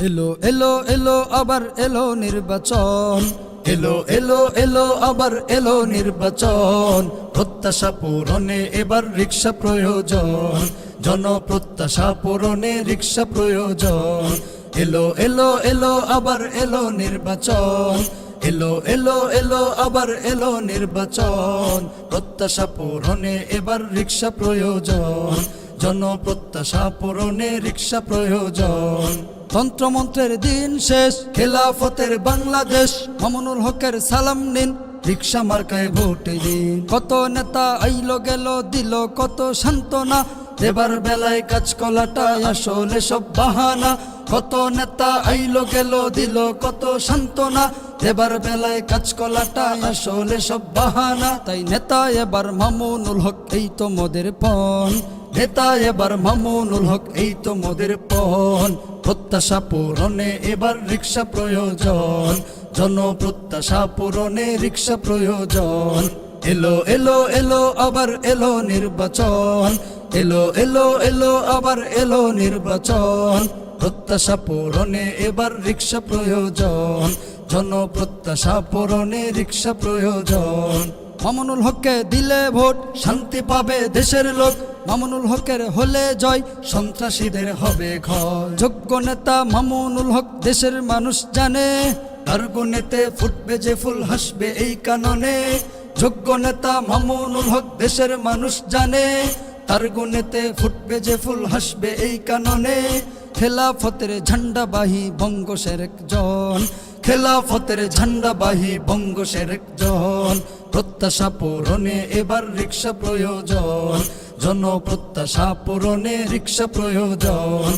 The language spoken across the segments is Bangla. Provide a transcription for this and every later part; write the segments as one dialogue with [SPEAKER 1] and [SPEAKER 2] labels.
[SPEAKER 1] এলো এলো এলো, আবার এলো নির্বাচন। এলো এলো এলো, আবার এলো নির্বাচন। প্রত্যাশা পূরণে এবার রিক্সা প্রয়োজন। জনপ্রত্যাশা পূরণে রিক্সা প্রয়োজন। এলো এলো এলো, আবার এলো নির্বাচন। এলো এলো এলো, আবার এলো নির্বাচন। প্রত্যাশা পূরণে এবার রিক্সা প্রয়োজন। জনপ্রত্যাশা পূরণে রিক্সা প্রয়োজন। তন্ত্রমন্ত্রের দিন শেষ, খেলাফতের বাংলাদেশ। মামুনুল হকের সালাম নিন, রিক্সা মার্কায় ভোট দিন। কত নেতা আইলো গেল, দিল কত সান্ত্বনা। দেবার বেলায় কাজ কলাটা আসলে সব বাহানা। কত নেতা আইলো, গেল, দিল, কত সান্ত্বনা। দেবার বেলায় কাজ কলাটা আসলে সব বাহানা। তাই নেতা এবার মামুনুল হক, এই তো মোদের পণ। নেতা এবার মামুনুল হক, এই তো মোদের পণ। প্রত্যাশা পূরণে এবার রিক্সা প্রয়োজন। জনপ্রত্যাশা পূরণে রিক্সা প্রয়োজন। এলো এলো এলো, আবার এলো নির্বাচন। এলো এলো এলো, আবার এলো নির্বাচন। প্রত্যাশা পূরণে এবার রিক্সা প্রয়োজন। জনপ্রত্যাশা পূরণে রিক্সা প্রয়োজন। মামুনুল হককে দিলে ভোট, শান্তি পাবে দেশের লোক। মামুনুল হকের হলে জয়, সন্ত্রাসীদের হবে ঘর। যোগ্য নেতা মামুনুল হক দেশের মানুষ জানে। তার গুণেতে ফুটবে যে ফুল, হাসবে এই কাননে। যোগ্য নেতা মামুনুল হক দেশের মানুষ জানে, তার গুণেতে ফুটবে যে ফুল, হাসবে এই কাননে। খেলাফতের ঝান্ডাবাহী বঙ্গ জন খেলাফতের ঝান্ডাবাহী বঙ্গ জন প্রত্যাশা পূরণে এবার রিক্সা প্রয়োজন, জনপ্রত্যাশা পূরণে রিক্সা প্রয়োজন।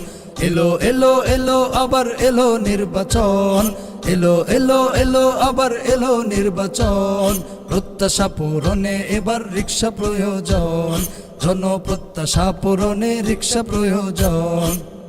[SPEAKER 1] এলো এলো এলো, আবার এলো নির্বাচন এলো এলো এলো, আবার এলো নির্বাচন। প্রত্যাশা পূরণে এবার রিক্সা প্রয়োজন। জনপ্রত্যাশা পূরণে রিক্সা প্রয়োজন।